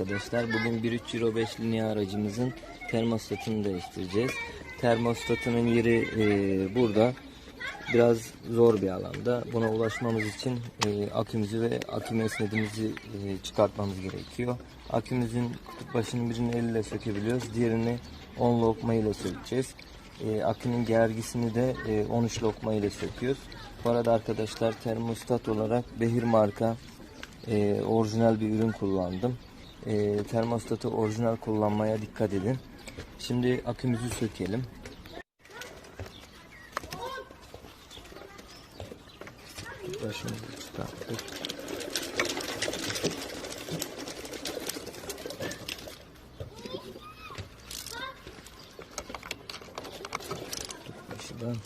arkadaşlar. Bugün 1.3 Euro 5 lineer aracımızın termostatını değiştireceğiz. Termostatının yeri e, burada. Biraz zor bir alanda. Buna ulaşmamız için e, akümüzü ve akü mesnedimizi e, çıkartmamız gerekiyor. Akümüzün kutup başının birini elle sökebiliyoruz. Diğerini 10 lokma ile sökeceğiz. E, akünün gergisini de e, 13 lokma ile söküyoruz. Bu arada arkadaşlar termostat olarak Behir marka e, orijinal bir ürün kullandım. E, termostatı orijinal kullanmaya dikkat edin. Şimdi akümüzü sökelim. Başımızı çıkarttık. Başıdan.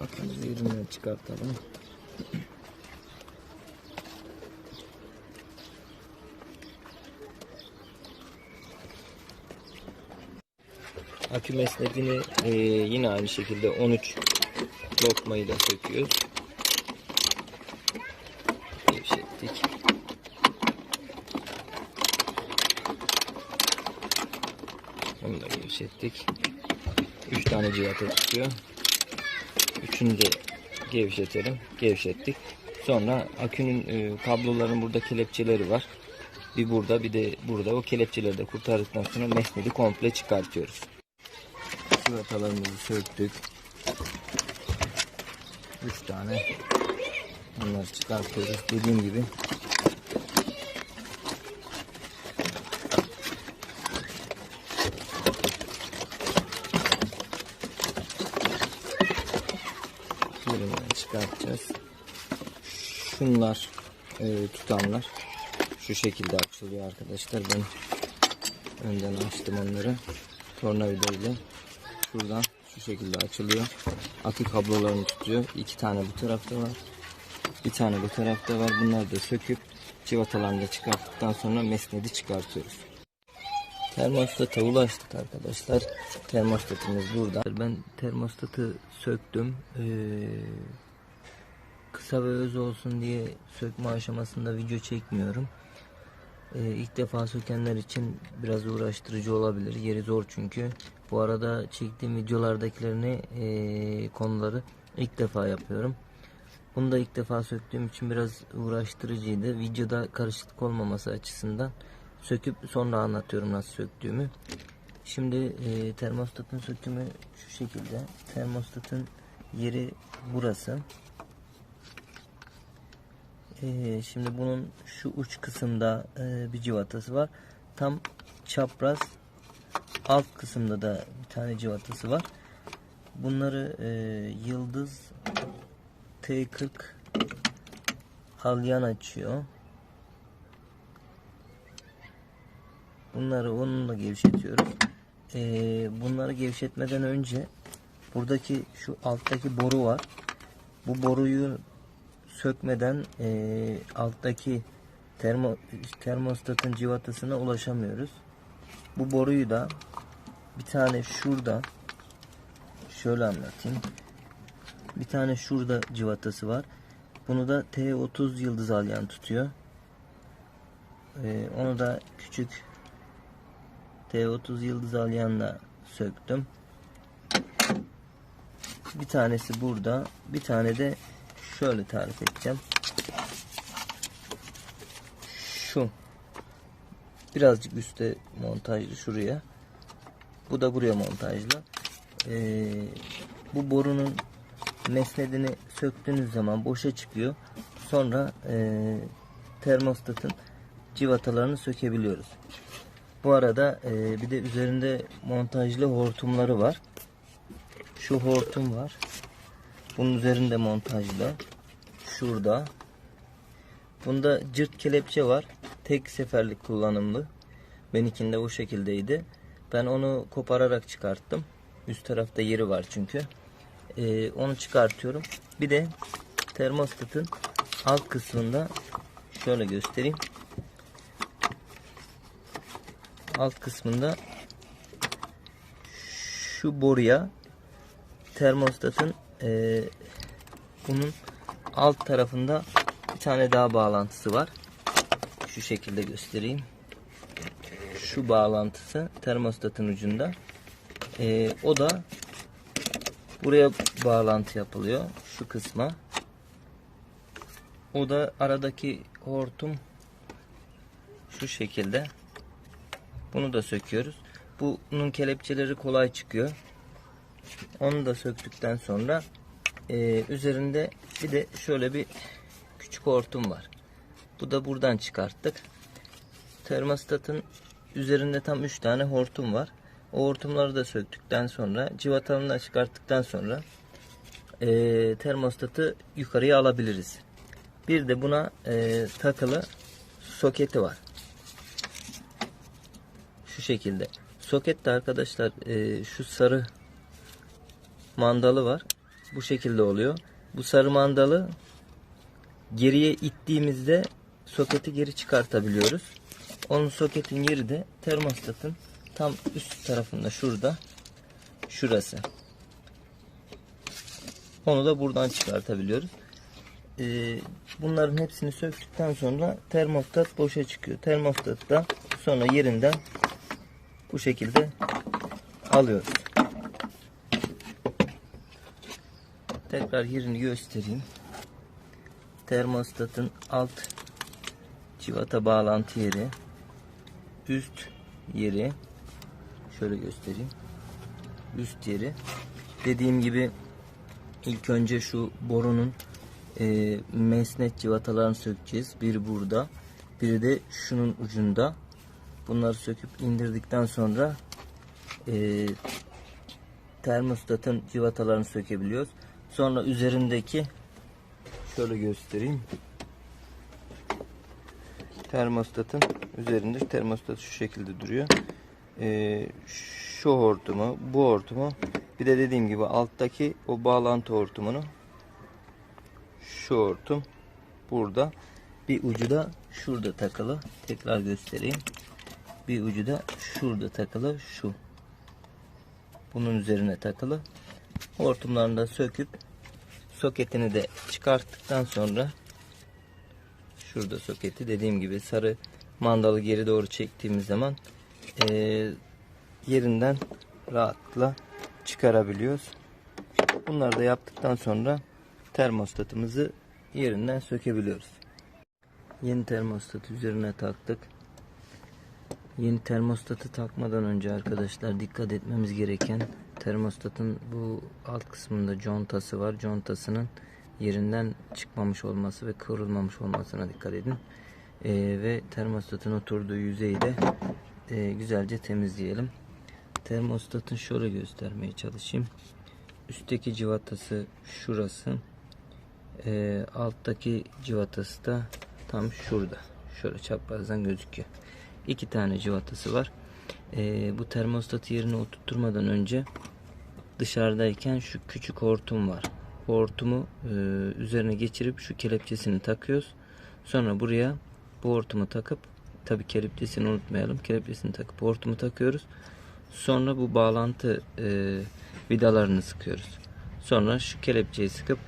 Akümüzü yerinden çıkartalım. Akü mesnedini e, yine aynı şekilde 13 lokmayı da söküyoruz. Gevşettik. Bunu da gevşettik. 3 tane civata tutuyor. Üçünü de gevşetelim. Gevşettik. Sonra akünün e, kabloların burada kelepçeleri var. Bir burada bir de burada. O kelepçeleri de kurtardıktan sonra mesnedi komple çıkartıyoruz. Civatalarımızı söktük. Üç tane. Onları çıkartıyoruz. Dediğim gibi yerinden çıkartacağız. Şunlar e, tutanlar şu şekilde açılıyor arkadaşlar. Ben önden açtım onları. Tornavida ile şuradan şu şekilde açılıyor. Akü kablolarını tutuyor. İki tane bu tarafta var. Bir tane bu tarafta var. Bunları da söküp civatalarını çıkarttıktan sonra mesnedi çıkartıyoruz. Termostata ulaştık arkadaşlar. Termostatımız burada. Ben termostatı söktüm. Ee, kısa öz olsun diye sökme aşamasında video çekmiyorum. Ee, ilk defa sökenler için biraz uğraştırıcı olabilir. Yeri zor çünkü. Bu arada çektiğim videolardakilerini ee, konuları ilk defa yapıyorum. Bunu da ilk defa söktüğüm için biraz uğraştırıcıydı. Videoda karışıklık olmaması açısından söküp sonra anlatıyorum nasıl söktüğümü. Şimdi e, termostatın sökümü şu şekilde. Termostatın yeri burası. E, şimdi bunun şu uç kısımda e, bir civatası var. Tam çapraz alt kısımda da bir tane civatası var. Bunları e, yıldız T40 alyan açıyor. Bunları onunla gevşetiyoruz. Ee, bunları gevşetmeden önce buradaki şu alttaki boru var. Bu boruyu sökmeden e, alttaki termo, termostatın civatasına ulaşamıyoruz. Bu boruyu da bir tane şurada şöyle anlatayım. Bir tane şurada civatası var. Bunu da T30 yıldız alyan tutuyor. Ee, onu da küçük T30 yıldız alyanla söktüm. Bir tanesi burada. Bir tane de şöyle tarif edeceğim. Şu. Birazcık üstte montajlı şuraya. Bu da buraya montajlı. Ee, bu borunun mesnedini söktüğünüz zaman boşa çıkıyor. Sonra e, termostatın civatalarını sökebiliyoruz. Bu arada e, bir de üzerinde montajlı hortumları var. Şu hortum var. Bunun üzerinde montajlı. Şurada. Bunda cırt kelepçe var. Tek seferlik kullanımlı. Benimkinde o şekildeydi. Ben onu kopararak çıkarttım. Üst tarafta yeri var çünkü. Ee, onu çıkartıyorum. Bir de termostatın alt kısmında şöyle göstereyim. Alt kısmında şu boruya termostatın eee, bunun alt tarafında bir tane daha bağlantısı var. Şu şekilde göstereyim. Şu bağlantısı termostatın ucunda. Eee, o da buraya bağlantı yapılıyor. Şu kısma. O da aradaki hortum şu şekilde. Bunu da söküyoruz. Bunun kelepçeleri kolay çıkıyor. Onu da söktükten sonra e, üzerinde bir de şöyle bir küçük hortum var. Bu da buradan çıkarttık. Termostatın üzerinde tam 3 tane hortum var. O hortumları da söktükten sonra civatalarını da çıkarttıktan sonra e, termostatı yukarıya alabiliriz. Bir de buna e, takılı soketi var. Şu şekilde. Soket de arkadaşlar e, şu sarı mandalı var. Bu şekilde oluyor. Bu sarı mandalı geriye ittiğimizde soketi geri çıkartabiliyoruz. Onun soketin yeri de termostatın tam üst tarafında şurada. Şurası. Onu da buradan çıkartabiliyoruz. Ee, bunların hepsini söktükten sonra termostat boşa çıkıyor. Termostat da sonra yerinden bu şekilde alıyoruz. Tekrar yerini göstereyim. Termostatın alt civata bağlantı yeri, üst yeri şöyle göstereyim. Üst yeri. Dediğim gibi ilk önce şu borunun e, mesnet civatalarını sökeceğiz. Biri burada, biri de şunun ucunda. Bunları söküp indirdikten sonra e, termostatın civatalarını sökebiliyoruz. Sonra üzerindeki şöyle göstereyim. Termostatın üzerinde termostat şu şekilde duruyor. E, şu hortumu, bu hortumu bir de dediğim gibi alttaki o bağlantı hortumunu şu hortum burada. Bir ucu da şurada takılı. Tekrar göstereyim. Bir ucu da şurada takılı. Şu. Bunun üzerine takılı. Hortumlarını da söküp soketini de çıkarttıktan sonra şurada soketi dediğim gibi sarı mandalı geri doğru çektiğimiz zaman eee, yerinden rahatla çıkarabiliyoruz. Bunları da yaptıktan sonra termostatımızı yerinden sökebiliyoruz. Yeni termostatı üzerine taktık. Yeni termostatı takmadan önce arkadaşlar dikkat etmemiz gereken termostatın bu alt kısmında contası var. Contasının yerinden çıkmamış olması ve kıvrılmamış olmasına dikkat edin. Ee, ve termostatın oturduğu yüzeyi de e, güzelce temizleyelim. Termostatın şöyle göstermeye çalışayım. Üstteki civatası şurası. Ee, alttaki civatası da tam şurada. Şöyle çaprazdan gözüküyor. İki tane civatası var. Ee, bu termostatı yerine oturtmadan önce dışarıdayken şu küçük hortum var. Hortumu e, üzerine geçirip şu kelepçesini takıyoruz. Sonra buraya bu hortumu takıp tabi kelepçesini unutmayalım. Kelepçesini takıp hortumu takıyoruz. Sonra bu bağlantı e, vidalarını sıkıyoruz. Sonra şu kelepçeyi sıkıp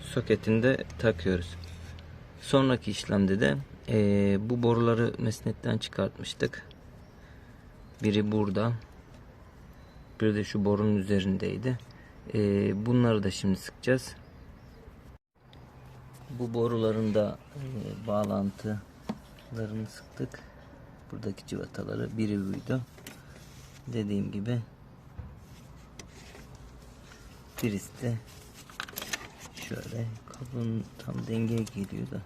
soketinde takıyoruz. Sonraki işlemde de e, bu boruları mesnetten çıkartmıştık. Biri burada. Bir de şu borunun üzerindeydi. E, bunları da şimdi sıkacağız. Bu boruların da e, bağlantılarını sıktık. Buradaki civataları biri buydu. Dediğim gibi birisi de şöyle kabın tam dengeye geliyor da.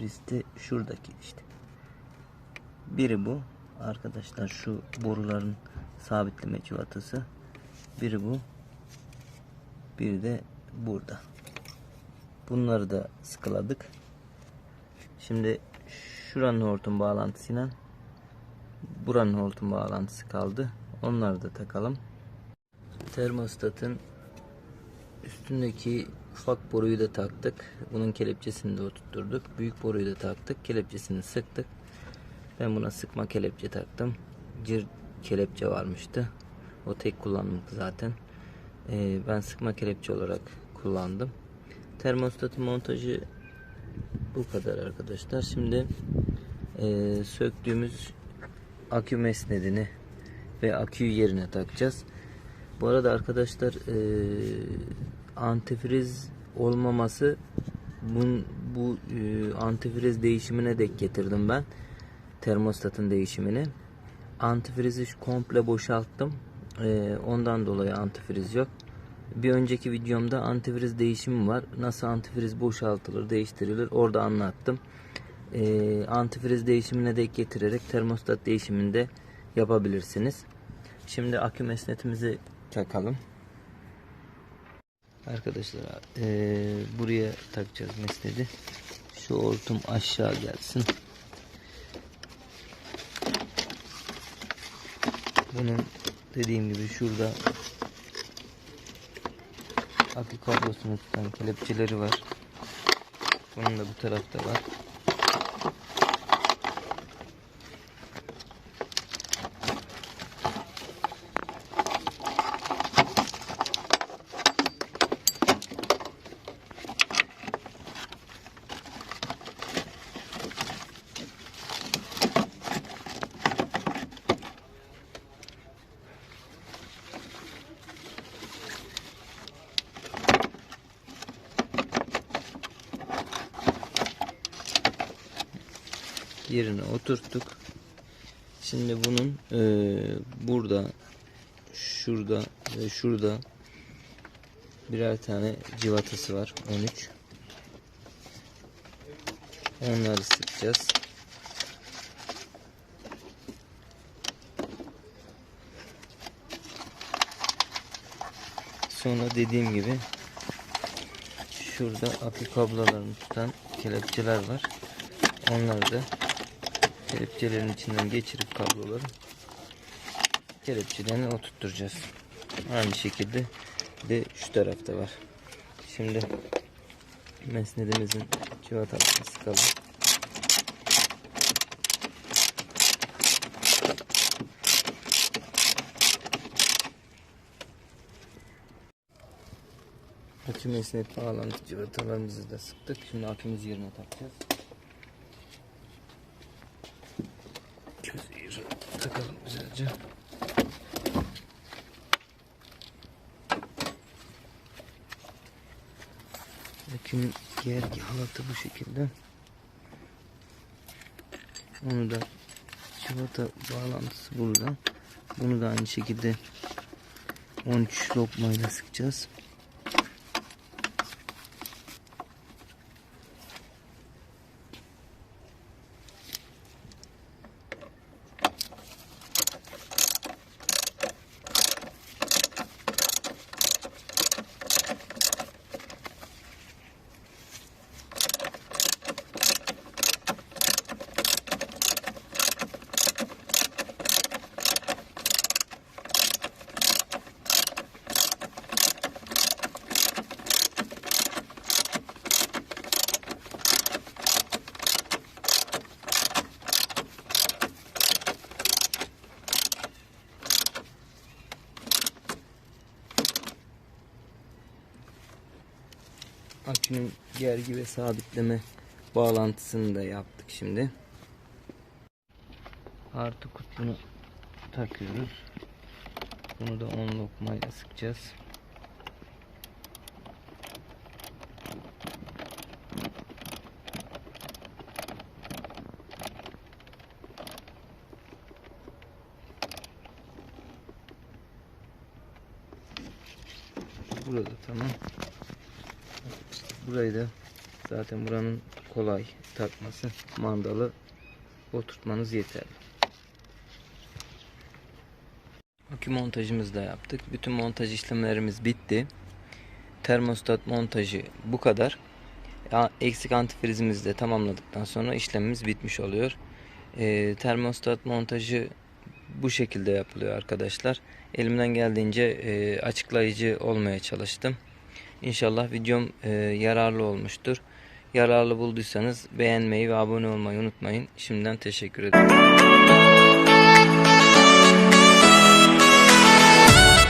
Birisi de şuradaki işte. Biri bu. Arkadaşlar şu boruların sabitleme civatası. Biri bu. Biri de burada. Bunları da sıkıladık. Şimdi şuranın hortum bağlantısıyla buranın hortum bağlantısı kaldı. Onları da takalım. Termostatın üstündeki ufak boruyu da taktık. Bunun kelepçesini de oturtturduk. Büyük boruyu da taktık. Kelepçesini sıktık. Ben buna sıkma kelepçe taktım. Cır kelepçe varmıştı. O tek kullanımlık zaten. Ee, ben sıkma kelepçe olarak kullandım. Termostatın montajı bu kadar arkadaşlar. Şimdi e, söktüğümüz akü mesnedini ve aküyü yerine takacağız. Bu arada arkadaşlar e, antifriz olmaması bun, bu e, antifriz değişimine dek getirdim ben. Termostatın değişimini. Antifrizi komple boşalttım. E, ondan dolayı antifriz yok. Bir önceki videomda antifriz değişimi var. Nasıl antifriz boşaltılır, değiştirilir orada anlattım. E, antifriz değişimine dek getirerek termostat değişimini de yapabilirsiniz. Şimdi akü mesnetimizi takalım. Arkadaşlar eee, buraya takacağız mesnedi. Şu hortum aşağı gelsin. Bunun dediğim gibi şurada akü kablosunu tutan kelepçeleri var. Bunun da bu tarafta var. Yerine oturttuk. Şimdi bunun eee, burada, şurada ve şurada birer tane civatası var. 13. Onları sıkacağız. Sonra dediğim gibi şurada akü kablolarını tutan kelepçeler var. Onları da kelepçelerin içinden geçirip kabloları kelepçelerini oturtturacağız. Aynı şekilde de şu tarafta var. Şimdi mesnedimizin civatalarını sıkalım. Akü mesnet bağlantı civatalarımızı da sıktık. Şimdi akümüzü yerine takacağız. Gözü yerine takalım güzelce. Gergi halatı bu şekilde. Onu da civata bağlantısı burada. Bunu da aynı şekilde 13 lokmayla sıkacağız. Akünün gergi ve sabitleme bağlantısını da yaptık şimdi. Artı kutbunu takıyoruz. Bunu da 10 lokmayla sıkacağız. Burada tamam. Burayı da Zaten buranın kolay takması. Mandalı oturtmanız yeterli. Akü montajımızı da yaptık. Bütün montaj işlemlerimiz bitti. Termostat montajı bu kadar. Eksik antifrizimizi de tamamladıktan sonra işlemimiz bitmiş oluyor. Ee, termostat montajı bu şekilde yapılıyor arkadaşlar. Elimden geldiğince e, açıklayıcı olmaya çalıştım. İnşallah videom e, yararlı olmuştur. Yararlı bulduysanız beğenmeyi ve abone olmayı unutmayın. Şimdiden teşekkür ederim.